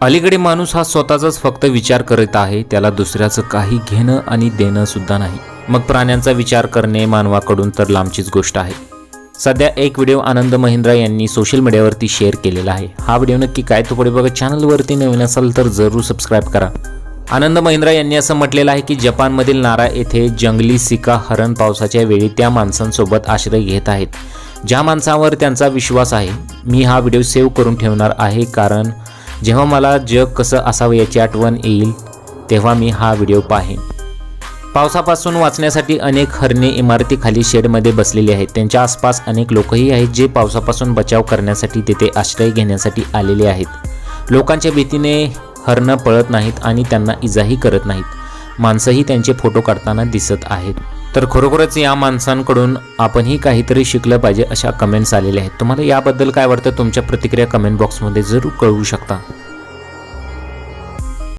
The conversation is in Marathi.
अलीकडे माणूस हा स्वतःचाच फक्त विचार करत आहे त्याला दुसऱ्याचं काही घेणं आणि देणं सुद्धा नाही. मग प्राण्यांचा विचार करणे मानवाकडून तर लांबचीच गोष्ट आहे. सध्या एक व्हिडिओ आनंद महिंद्रा यांनी सोशल मीडियावरती शेअर केलेला आहे. हा व्हिडिओ नक्की काय? तो पुढे बघा चॅनलवरती नवीन असाल तर जरूर सबस्क्राईब करा. आनंद महिंद्रा यांनी असं म्हटलेलं आहे की जपानमधील नारा येथे जंगली सिका हरण पावसाच्या वेळी त्या माणसांसोबत आश्रय घेत आहेत. ज्या माणसांवर त्यांचा विश्वास आहे मी हा व्हिडिओ सेव्ह करून ठेवणार आहे कारण जेव्हा मला जग कसं असावं याची आठवण येईल तेव्हा मी हा व्हिडिओ पाहेन. पावसापासून वाचण्यासाठी अनेक हरणे इमारतीखाली शेडमध्ये बसलेली आहेत. त्यांच्या आसपास अनेक लोकही आहेत जे पावसापासून बचाव करण्यासाठी तेथे आश्रय घेण्यासाठी आलेले आहेत. लोकांच्या भीतीने हरणं पळत नाहीत आणि त्यांना इजाही करत नाहीत. माणसंही त्यांचे फोटो काढताना दिसत आहेत. तर खरोखरच या माणसांकडून आपणही काहीतरी शिकलं पाहिजे अशा कमेंट्स आलेल्या आहेत. तुम्हाला याबद्दल काय वाटतं? तुमच्या प्रतिक्रिया कमेंट बॉक्समध्ये जरूर कळवू शकता.